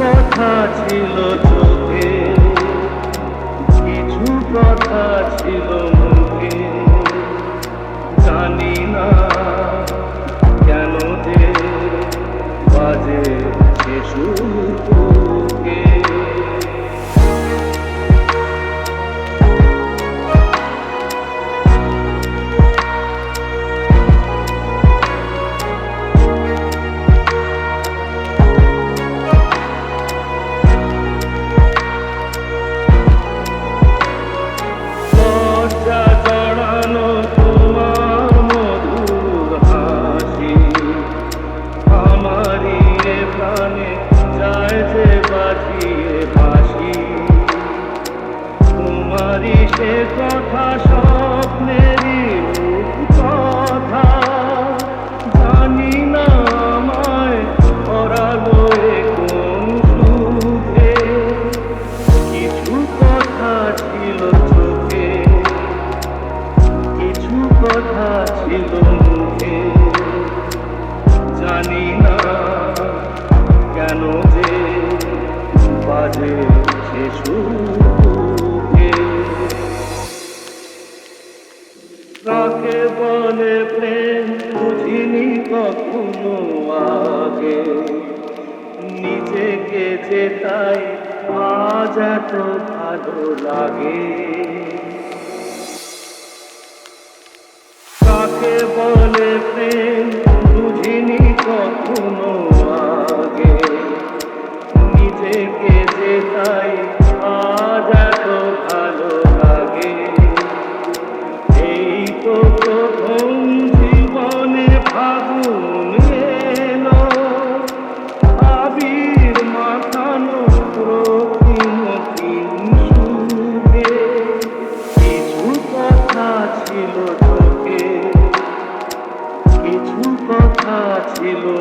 কথা ছিল চোখে কিছু কথা ছিল মুখে। জানি না কেন যে বাজে সে কথা এত ভালো লাগে। কাকে বলে প্রেম বুঝিনি কখনো আগে? নিজেকে ছিল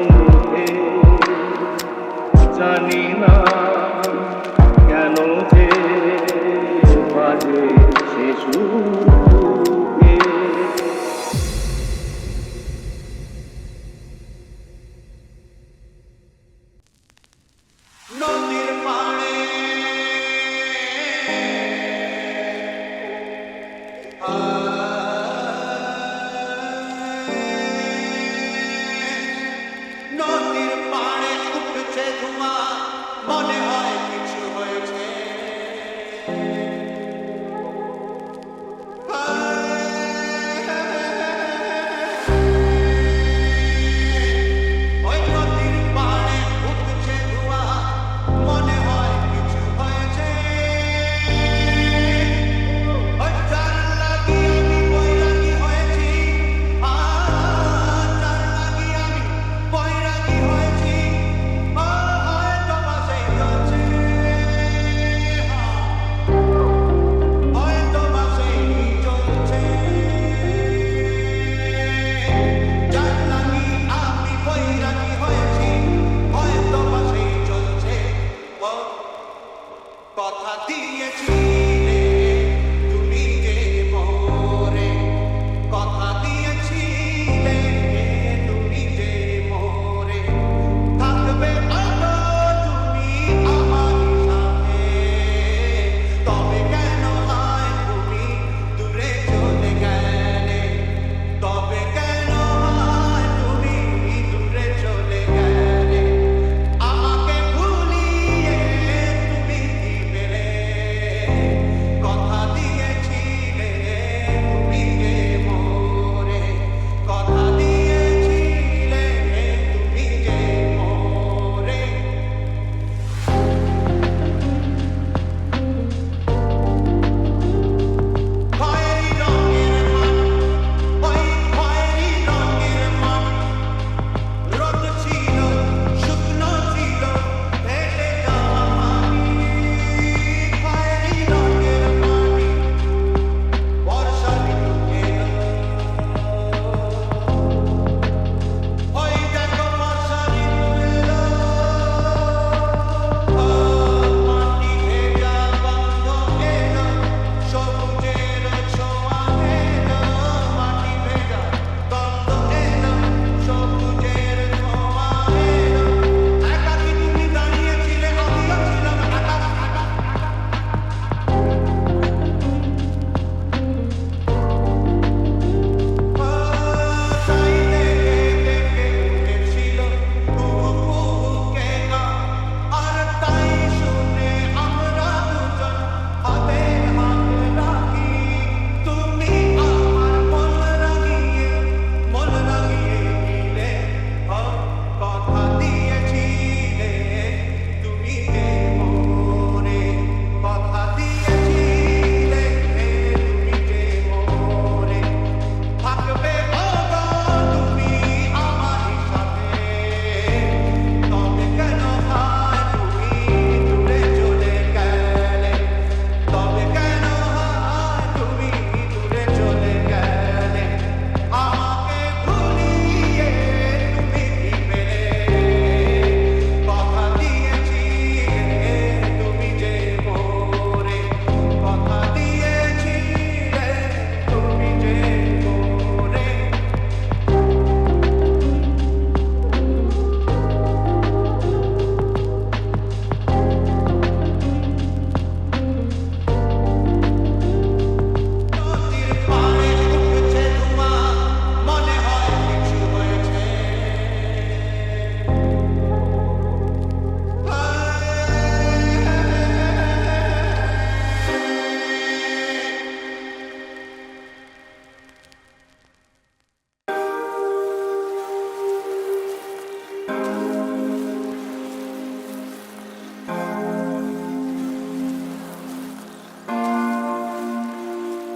you to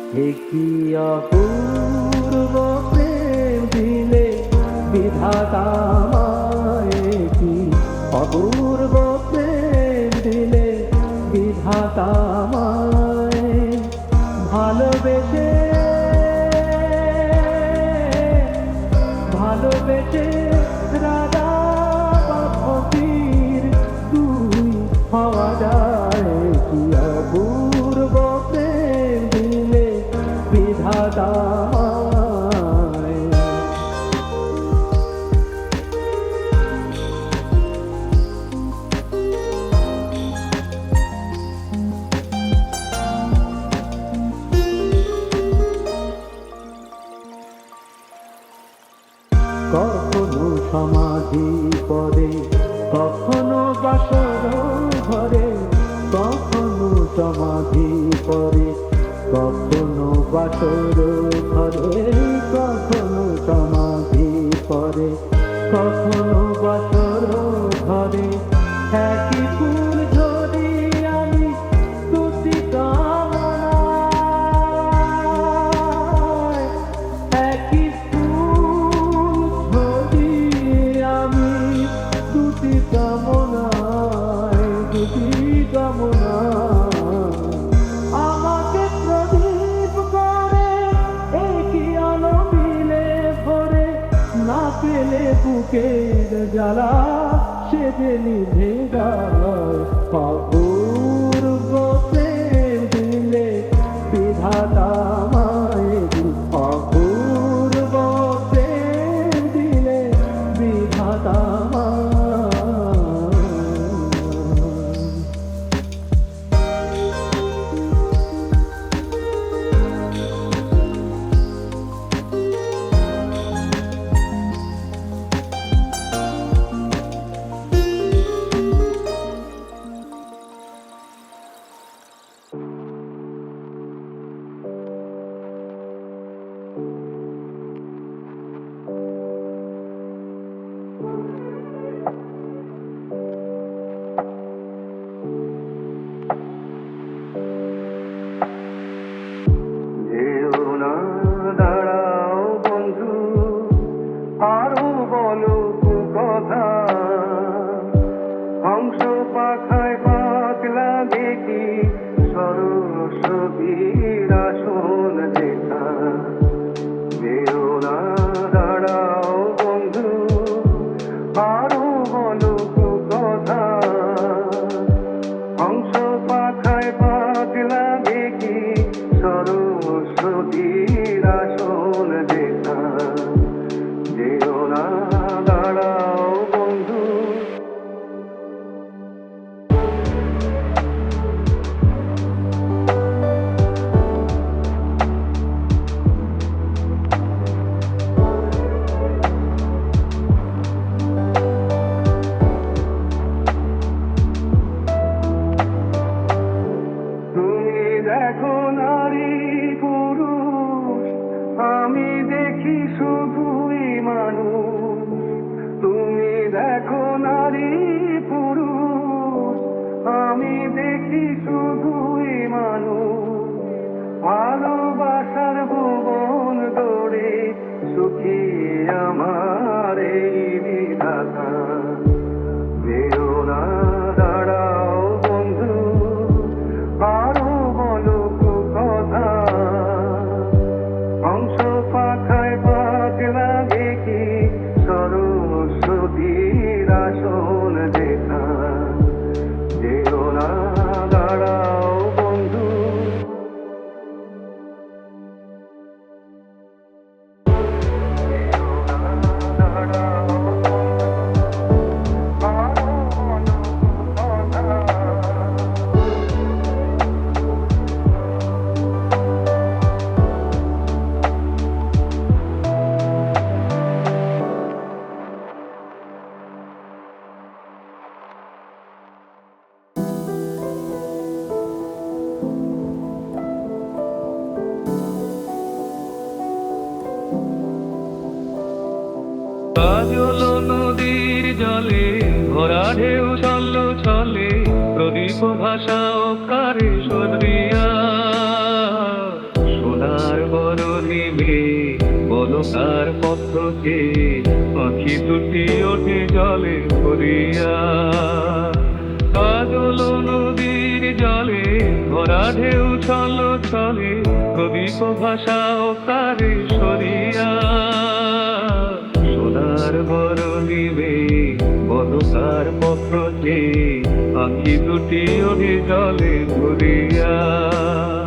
কি অপূর্ব প্রেম দিলে বিধাতা কি অপূর্ব প্রেম দিলে বিধাতা ভালোবেসে ভালোবেসে রাধা সমাধি পরে কখনো বাসর ঘরে, কখনো সমাধি পরে কখনো বাসর ঘরে, কখনো সমাধি পরে কখনো জ্বালা সেদিনই ভেগা পারো শুধুই মানুষ। তুমি দেখো নারী পুরুষ। আমি দেখি শুধুই মানুষ। ভালোবাসার ভুবন দৌড়ে সুখী আমার কাজল নদীর জলে, ভরা ঢেউ চল চলে প্রদীপ ভাষা ও কারে সরিয়া সোনার বর নিভে বলকার পথকে পাখি দুটি ওঠে জলে ভরিয়া। কাজল নদীর জলে, ভরা ঢেউ চল চলে প্রদীপ ভাষা ও কারে সরিয়া বলো কার পত্রকে আঁকি দুটি অভিজলে জলে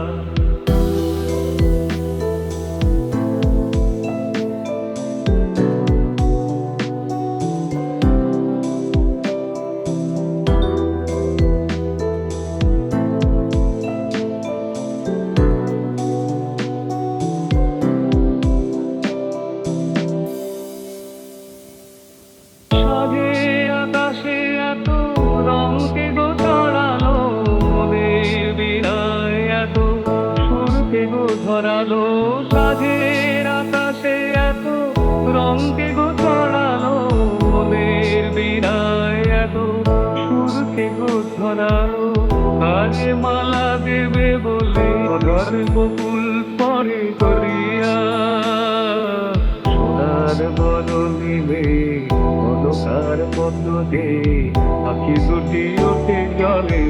কাজে মালা দেবে বলে বকুল পরে করিয়া। সোনার বদলিবে অন্ধকার দে পাখি দুটি ওঠে জলে